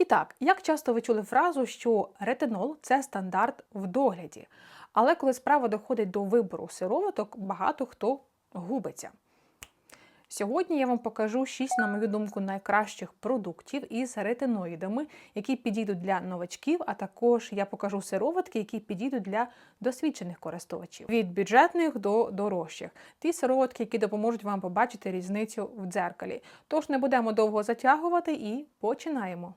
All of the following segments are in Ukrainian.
І так, як часто ви чули фразу, що ретинол це стандарт в догляді. Але коли справа доходить до вибору сироваток, багато хто губиться. Сьогодні я вам покажу 6, на мою думку, найкращих продуктів із ретиноїдами, які підійдуть для новачків, а також я покажу сироватки, які підійдуть для досвідчених користувачів від бюджетних до дорожчих. Ті сироватки, які допоможуть вам побачити різницю в дзеркалі. Тож не будемо довго затягувати і починаємо.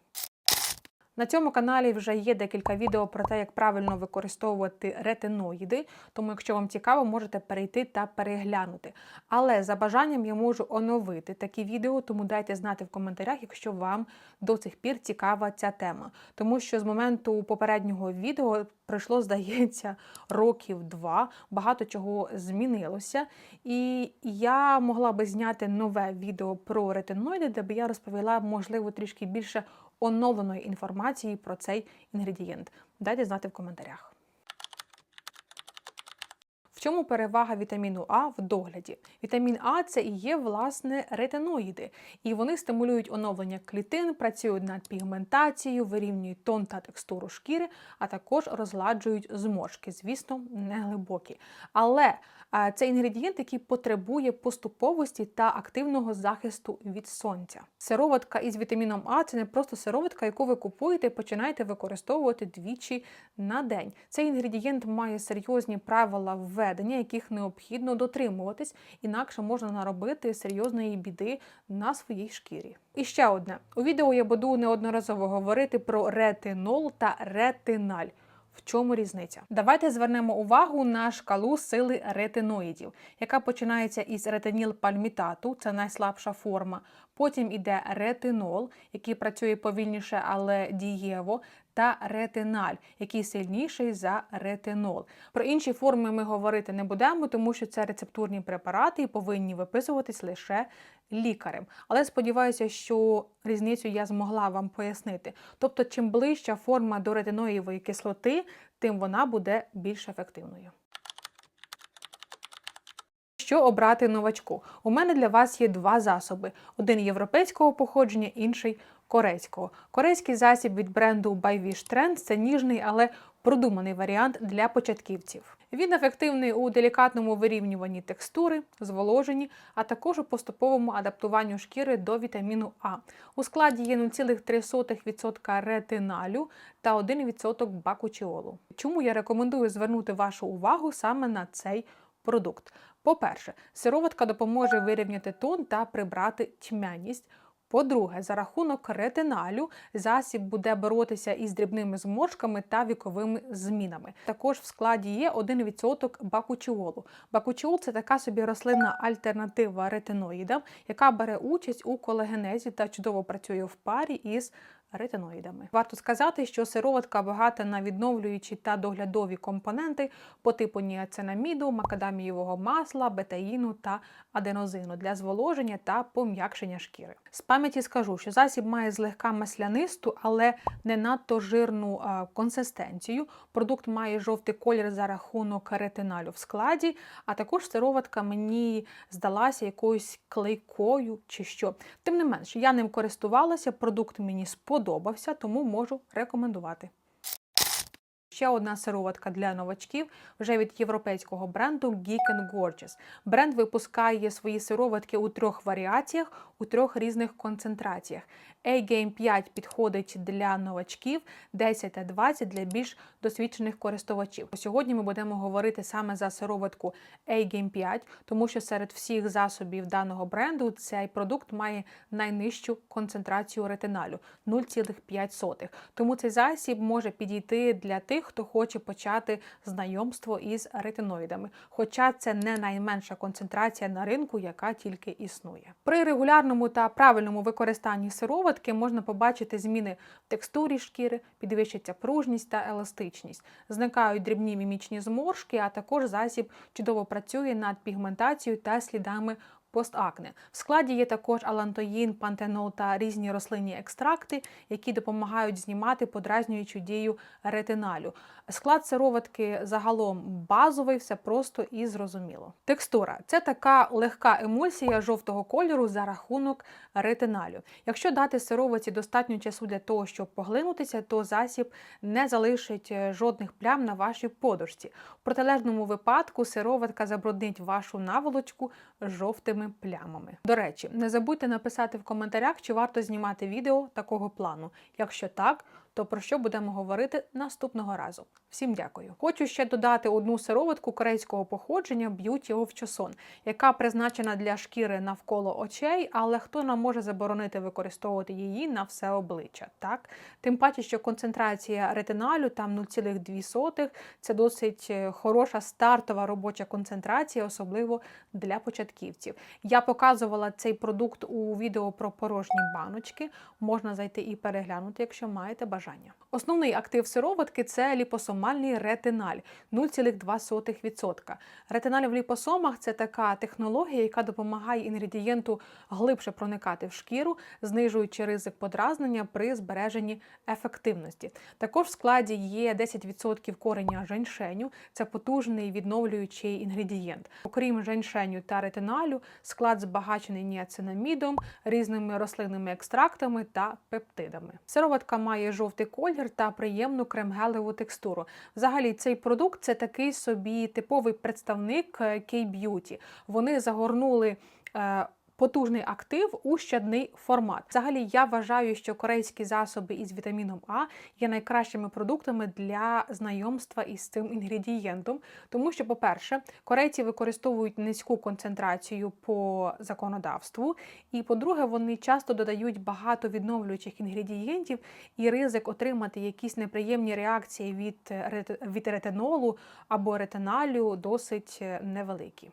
На цьому каналі вже є декілька відео про те, як правильно використовувати ретиноїди, тому якщо вам цікаво, можете перейти та переглянути. Але за бажанням я можу оновити такі відео, тому дайте знати в коментарях, якщо вам до цих пір цікава ця тема. Тому що з моменту попереднього відео пройшло, здається, років два, багато чого змінилося. І я могла би зняти нове відео про ретиноїди, де б я розповіла, можливо, трішки більше оновленої інформації про цей інгредієнт. Дайте знати в коментарях. Чому перевага вітаміну А в догляді? Вітамін А це і є власне ретиноїди, і вони стимулюють оновлення клітин, працюють над пігментацією, вирівнюють тон та текстуру шкіри, а також розгладжують зморшки, звісно, не глибокі. Але це інгредієнт, який потребує поступовості та активного захисту від сонця. Сироватка із вітаміном А це не просто сироватка, яку ви купуєте і починаєте використовувати двічі на день. Цей інгредієнт має серйозні правила введення, яких необхідно дотримуватись, інакше можна наробити серйозної біди на своїй шкірі. І ще одне: у відео я буду неодноразово говорити про ретинол та ретиналь. В чому різниця? Давайте звернемо увагу на шкалу сили ретиноїдів, яка починається із ретинілпальмітату, це найслабша форма. Потім іде ретинол, який працює повільніше, але дієво, та ретиналь, який сильніший за ретинол. Про інші форми ми говорити не будемо, тому що це рецептурні препарати і повинні виписуватись лише лікарем. Але сподіваюся, що різницю я змогла вам пояснити. Тобто, чим ближча форма до ретиноївої кислоти, тим вона буде більш ефективною. Що обрати новачку? У мене для вас є два засоби: один європейського походження, інший корейського. Корейський засіб від бренду Bywish Trend – це ніжний, але продуманий варіант для початківців. Він ефективний у делікатному вирівнюванні текстури, зволоженні, а також у поступовому адаптуванню шкіри до вітаміну А. У складі є 0,3% ретиналю та 1% бакучіолу. Чому я рекомендую звернути вашу увагу саме на цей продукт? По-перше, сироватка допоможе вирівняти тон та прибрати тьмяність. По-друге, за рахунок ретиналю засіб буде боротися із дрібними зморшками та віковими змінами. Також в складі є 1% бакучіолу. Бакучіол це така собі рослинна альтернатива ретиноїдам, яка бере участь у колегенезі та чудово працює в парі із ретиноїдами. Варто сказати, що сироватка багата на відновлюючі та доглядові компоненти по типу ніацинаміду, макадамієвого масла, бетаїну та аденозину для зволоження та пом'якшення шкіри. З пам'яті скажу, що засіб має злегка маслянисту, але не надто жирну консистенцію. Продукт має жовтий колір за рахунок ретиналю в складі, а також сироватка мені здалася якоюсь клейкою чи що. Тим не менш, я ним користувалася, продукт мені сподобався, тому можу рекомендувати. Ще одна сироватка для новачків вже від європейського бренду Geek Gorgeous. Бренд випускає свої сироватки у трьох варіаціях, у трьох різних концентраціях. A-Game 5 підходить для новачків, 10 та 20 для більш досвідчених користувачів. Сьогодні ми будемо говорити саме за сироватку A-Game 5, тому що серед всіх засобів даного бренду цей продукт має найнижчу концентрацію ретиналю 0,5. Тому цей засіб може підійти для тих, хто хоче почати знайомство із ретиноїдами. Хоча це не найменша концентрація на ринку, яка тільки існує. При регулярному та правильному використанні сироватки можна побачити зміни в текстурі шкіри, підвищиться пружність та еластичність, зникають дрібні мімічні зморшки, а також засіб чудово працює над пігментацією та слідами постакне. В складі є також алантоїн, пантенол та різні рослинні екстракти, які допомагають знімати подразнюючу дію ретиналю. Склад сироватки загалом базовий, все просто і зрозуміло. Текстура це така легка емульсія жовтого кольору за рахунок ретиналю. Якщо дати сироватці достатньо часу для того, щоб поглинутися, то засіб не залишить е, жодних плям на вашій подушці. В протилежному випадку сироватка забруднить вашу наволочку жовтими плямами. До речі, не забудьте написати в коментарях, чи варто знімати відео такого плану. Якщо так, то про що будемо говорити наступного разу. Всім дякую. Хочу ще додати одну сироватку корейського походження Beauty of Choson, яка призначена для шкіри навколо очей, але хто нам може заборонити використовувати її на все обличчя? Так, тим паче, що концентрація ретиналю там 0,2 – це досить е, хороша стартова робоча концентрація, особливо для початківців. Я показувала цей продукт у відео про порожні баночки. Можна зайти і переглянути, якщо маєте бажання бажання. Основний актив сироватки це ліпосомальний ретиналь 0,2%. Ретиналь в ліпосомах це така технологія, яка допомагає інгредієнту глибше проникати в шкіру, знижуючи ризик подразнення при збереженні ефективності. Також в складі є 10% кореня женьшеню, це потужний відновлюючий інгредієнт. Окрім женьшеню та ретиналю, склад збагачений ніацинамідом, різними рослинними екстрактами та пептидами. Сироватка має жовтий колір та приємну кремгелеву текстуру. Взагалі, цей продукт це такий собі типовий представник е, K-Beauty. Вони загорнули. Потужний актив у щадний формат. Взагалі, я вважаю, що корейські засоби із вітаміном А є найкращими продуктами для знайомства із цим інгредієнтом, тому що, по-перше, корейці використовують низьку концентрацію по законодавству, і по-друге, вони часто додають багато відновлюючих інгредієнтів, і ризик отримати якісь неприємні реакції від, від ретинолу або ретиналю досить е, невеликі.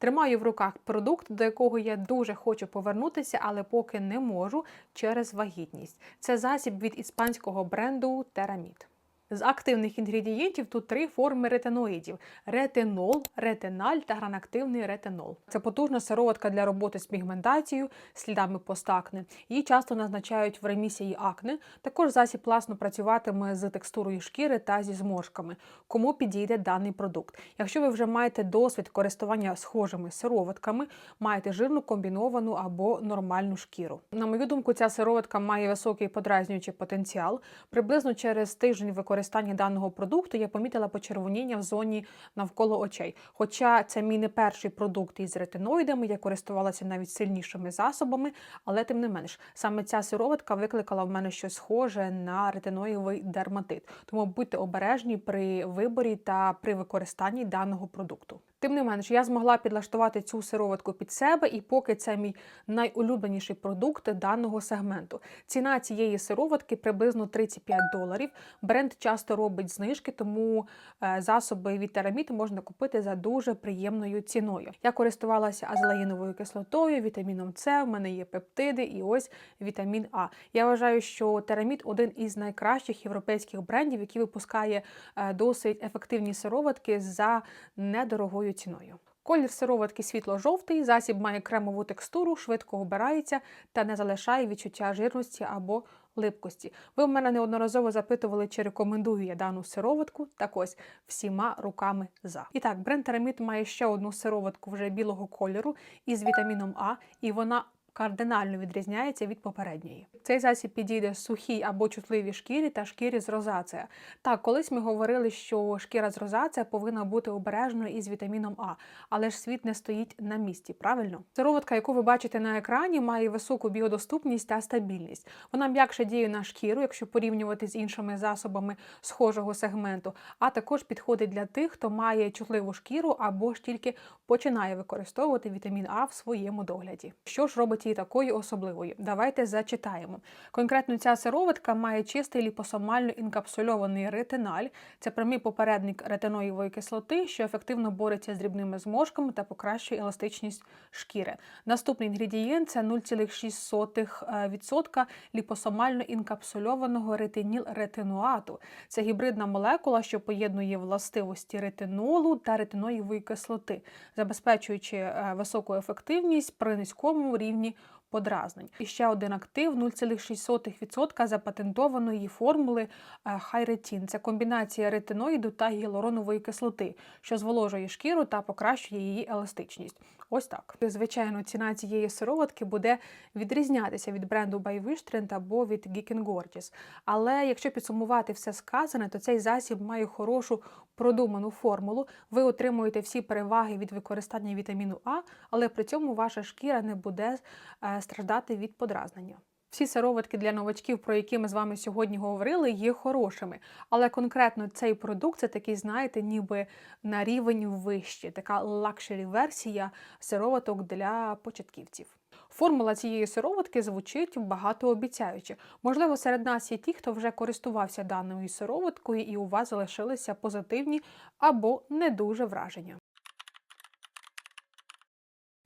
Тримаю в руках продукт, до якого я дуже хочу повернутися, але поки не можу через вагітність. Це засіб від іспанського бренду Терамід. З активних інгредієнтів тут три форми ретиноїдів: ретинол, ретиналь та гранактивний ретинол. Це потужна сироватка для роботи з пігментацією, слідами постакне. Її часто назначають в ремісії акне. Також засіб класно працюватиме з текстурою шкіри та зі зморшками. Кому підійде даний продукт? Якщо ви вже маєте досвід користування схожими сироватками, маєте жирну комбіновану або нормальну шкіру. На мою думку, ця сироватка має високий подразнюючий потенціал. Приблизно через тиждень використання даного продукту я помітила почервоніння в зоні навколо очей. Хоча це мій не перший продукт із ретиноїдами, я користувалася навіть сильнішими засобами, але тим не менш, саме ця сироватка викликала в мене щось схоже на ретиноївий дерматит. Тому будьте обережні при виборі та при використанні даного продукту. Тим не менш, я змогла підлаштувати цю сироватку під себе, і поки це мій найулюбленіший продукт даного сегменту. Ціна цієї сироватки приблизно 35 доларів. Бренд часто робить знижки, тому е, засоби від Терамід можна купити за дуже приємною ціною. Я користувалася азелаїновою кислотою, вітаміном С, в мене є пептиди і ось вітамін А. Я вважаю, що Терамід один із найкращих європейських брендів, який випускає е, досить ефективні сироватки за недорогою ціною. Колір сироватки світло-жовтий, засіб має кремову текстуру, швидко обирається та не залишає відчуття жирності або липкості. Ви в мене неодноразово запитували, чи рекомендую я дану сироватку. Так ось всіма руками за. І так, бренд Терамід має ще одну сироватку вже білого кольору із вітаміном А, і вона кардинально відрізняється від попередньої. Цей засіб підійде сухій або чутливій шкірі та шкірі з розацея. Так, колись ми говорили, що шкіра з розацея повинна бути обережною із вітаміном А, але ж світ не стоїть на місці, правильно? Сироватка, яку ви бачите на екрані, має високу біодоступність та стабільність. Вона м'якше діє на шкіру, якщо порівнювати з іншими засобами схожого сегменту, а також підходить для тих, хто має чутливу шкіру або ж тільки починає використовувати вітамін А в своєму догляді. Що ж робить робить її такою особливою? Давайте зачитаємо. Конкретно ця сироватка має чистий ліпосомально інкапсульований ретиналь. Це прямий попередник ретиноївої кислоти, що ефективно бореться з дрібними зморшками та покращує еластичність шкіри. Наступний інгредієнт це 0,6% ліпосомально інкапсульованого ретиніл-ретинуату. Це гібридна молекула, що поєднує властивості ретинолу та ретиноївої кислоти, забезпечуючи е, високу ефективність при низькому рівні подразнень. І ще один актив 0,6% запатентованої формули е, хайретін. Це комбінація ретиноїду та гіалуронової кислоти, що зволожує шкіру та покращує її еластичність. Ось так. Звичайно, ціна цієї сироватки буде відрізнятися від бренду Wishtrend або від Geek Gorgeous. Але якщо підсумувати все сказане, то цей засіб має хорошу продуману формулу. Ви отримуєте всі переваги від використання вітаміну А, але при цьому ваша шкіра не буде е, страждати від подразнення. Всі сироватки для новачків, про які ми з вами сьогодні говорили, є хорошими. Але конкретно цей продукт це такий, знаєте, ніби на рівень вище, така лакшері версія сироваток для початківців. Формула цієї сироватки звучить багатообіцяюче. Можливо, серед нас є ті, хто вже користувався даною сироваткою, і у вас залишилися позитивні або не дуже враження.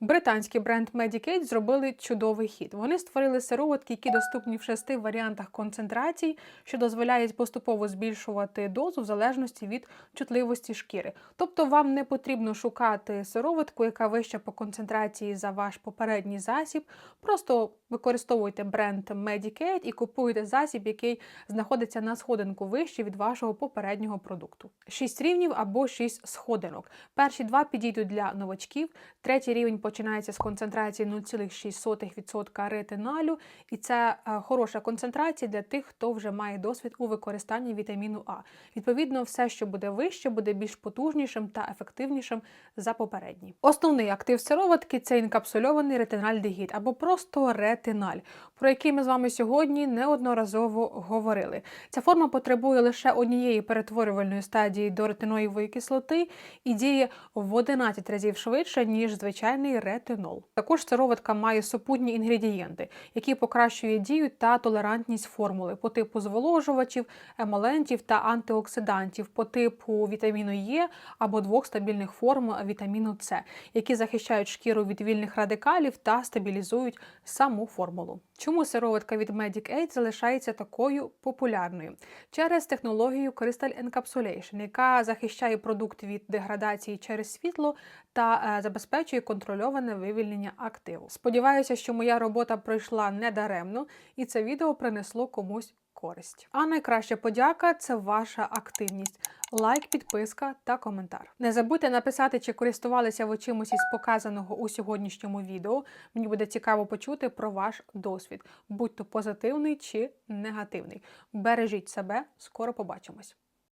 Британський бренд Medicaid зробили чудовий хід. Вони створили сироватки, які доступні в шести варіантах концентрацій, що дозволяють поступово збільшувати дозу в залежності від чутливості шкіри. Тобто вам не потрібно шукати сироватку, яка вища по концентрації за ваш попередній засіб. Просто використовуйте бренд Medicaid і купуйте засіб, який знаходиться на сходинку вище від вашого попереднього продукту. Шість рівнів або шість сходинок. Перші два підійдуть для новачків, третій рівень починається з концентрації 0,6% ретиналю, і це е, хороша концентрація для тих, хто вже має досвід у використанні вітаміну А. Відповідно, все, що буде вище, буде більш потужнішим та ефективнішим за попередній. Основний актив сироватки це інкапсульований ретинальдегід або просто ретиналь, про який ми з вами сьогодні неодноразово говорили. Ця форма потребує лише однієї перетворювальної стадії до ретиноївої кислоти і діє в 11 разів швидше, ніж звичайний ретинол. Також сироватка має супутні інгредієнти, які покращують дію та толерантність формули по типу зволожувачів, емолентів та антиоксидантів, по типу вітаміну Е або двох стабільних форм вітаміну С, які захищають шкіру від вільних радикалів та стабілізують саму формулу. Чому сироватка від Medic Aid залишається такою популярною? Через технологію Crystal Encapsulation, яка захищає продукт від деградації через світло та е, забезпечує контрольоване вивільнення активу. Сподіваюся, що моя робота пройшла недаремно і це відео принесло комусь користь. А найкраща подяка це ваша активність. Лайк, підписка та коментар. Не забудьте написати, чи користувалися ви чимось із показаного у сьогоднішньому відео. Мені буде цікаво почути про ваш досвід, будь то позитивний чи негативний. Бережіть себе, скоро побачимось.